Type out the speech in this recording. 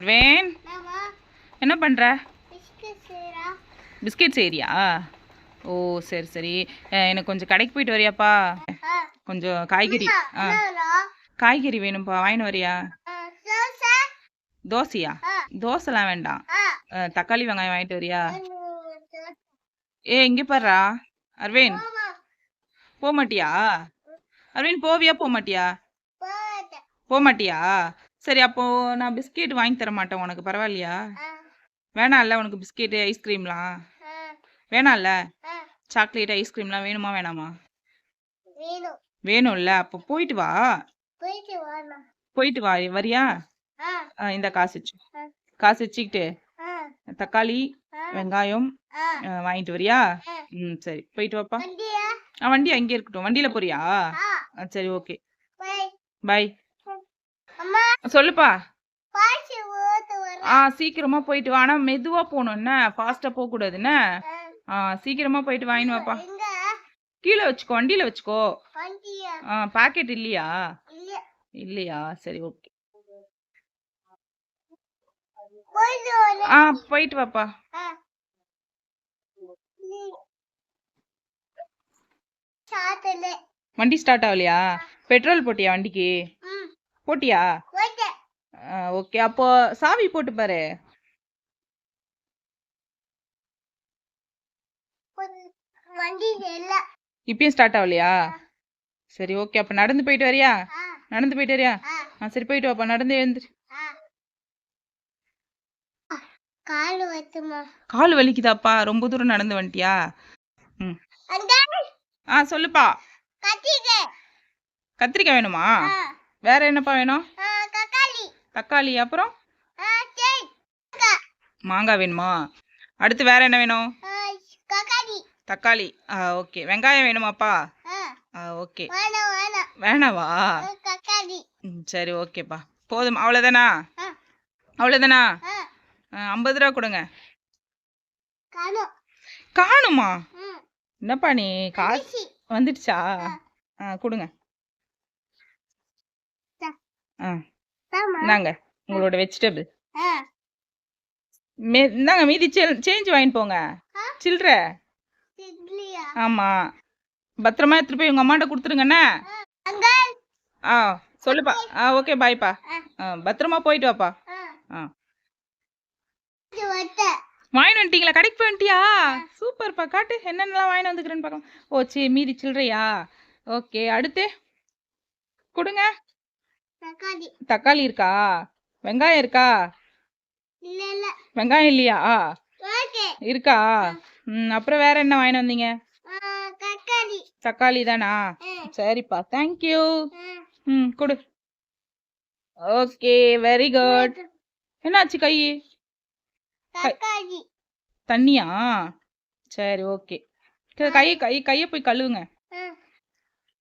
Van. என்ன பண்ணுற biscuit செய்றியா? ஓ சரி சரி. எனக்கு கொஞ்சம் கடைக்கு போயிட்டு வரியாப்பா. கொஞ்சம் காய்கறி. ஆ. காய்கறி வேணும்ப்பா வாங்கின்னு வரியா? தோசையா? தோசைலாம் வேண்டாம். தக்காளி வெங்காயம் வாங்கிட்டு வரியா. ஏ இங்கே அரவிந்த் மாமா. போக மாட்டியா அரவிந்த் போவியா போக மாட்டியா போக மாட்டியா சரி அப்போ நான் பிஸ்கெட் வாங்கி தர மாட்டேன் உனக்கு பரவாயில்லையா? வேணாம்ல உனக்கு பிஸ்கெட்டு ஐஸ்கிரீம்லாம். வேணாம்ல? சாக்லேட் ஐஸ்கிரீம்லாம் வேணுமா வேணாமா? வேணும். வேணும்ல அப்போ போயிட்டு வா. போயிட்டு வா வரியா? இந்த காசு வச்சு. காசு வச்சுக்கிட்டு தக்காளி வெங்காயம் வாங்கிட்டு வரியா. ம் சரி. போயிட்டு வாப்பா. ஆ வண்டி அங்கே இருக்கட்டும். வண்டியில போறியா? சரி ஓகே. பை. பை. அம்மா சொல்லுப்பா. ஆ சீக்கிரமா போயிட்டு வா. ஆனா மெதுவா போகணும். என்ன? ஃபாஸ்டா போக கூடாதுன்னு ஆ. சீக்கிரமா போயிட்டு வாங்கின்னு வாப்பா. கீழே வச்சுக்கோ. வண்டியில வச்சுக்கோ. ஆ பாக்கெட் இல்லையா? இல்ல. இல்லையா? சரி ஓகே. ஆ போயிட்டு வாப்பா. வண்டி ஸ்டார்ட் ஆகலையா? பெட்ரோல் போட்டியா வண்டிக்கு? போட்டியா? ஓகே. அப்போ சாவி போட்டு பாரு. இப்பயும் ஸ்டார்ட் ஆகலையா சரி ஓகே. அப்போ நடந்து போயிட்டு வரியா? நடந்து போயிட்டு வரியா? ஆ. சரி போயிட்டு வாப்பா. நடந்து எழுந்துரு. கால் வலிக்குதாப்பா? ரொம்ப தூரம் நடந்து வந்துட்டியா? ம். ஆ சொல்லுப்பா. கத்திரிக்காய். வேணுமா? வேற என்னப்பா வேணும்? தக்காளி அப்புறம்? மாங்காய். வேணுமா? அடுத்து வேற என்ன வேணும்? தக்காளி. ஆ ஓகே. வெங்காயம் வேணுமாப்பா? ஆ. ஓகே. வேணாவா? சரி ஓகேப்பா. போதும். அவ்வளோதானா அவ்வளோதானா ஐம்பது ரூபா கொடுங்க. காணும். என்னப்பா நீ காசு வந்துடுச்சா? ஆ. கொடுங்க. ஆ. இந்தாங்க உங்களோட வெஜிடபிள் இந்தாங்க மீதி சேஞ்ச் வாங்கிட்டு போங்க? சில்லற ஆமாம் பத்திரமா எடுத்துட்டு போய் உங்கள் அம்மாட்ட கொடுத்துருங்கண்ணே ஆ சொல்லுப்பா. ஆ ஓகே பாய்ப்பா. ஆ. பத்திரமா போயிட்டு வாப்பா. ஆ. வாங்கிட்டு வந்துட்டீங்களா? கடைக்கு போய் வந்துட்டியா? சூப்பர்ப்பா காட்டு. என்னென்னலாம் வாங்கிட்டு வந்துக்கிறேன்னு பார்க்கலாம். ஓ சரி மீதி சில்லறையா? ஓகே அடுத்து. கொடுங்க. தக்காளி. தக்காளி இருக்கா? வெங்காயம் இருக்கா? இல்ல இல்ல. வெங்காயம் இல்லையா? இருக்கா? ம் அப்புறம் வேற என்ன வாங்கிட்டு வந்தீங்க? தக்காளி. தக்காளி தானா? சரிப்பா தேங்க்யூ ம் ம் கொடு. ஓகே வெரி குட் என்னாச்சு கை? தண்ணியா? சரி ஓகே. கை கை கையை போய் கழுவுங்க.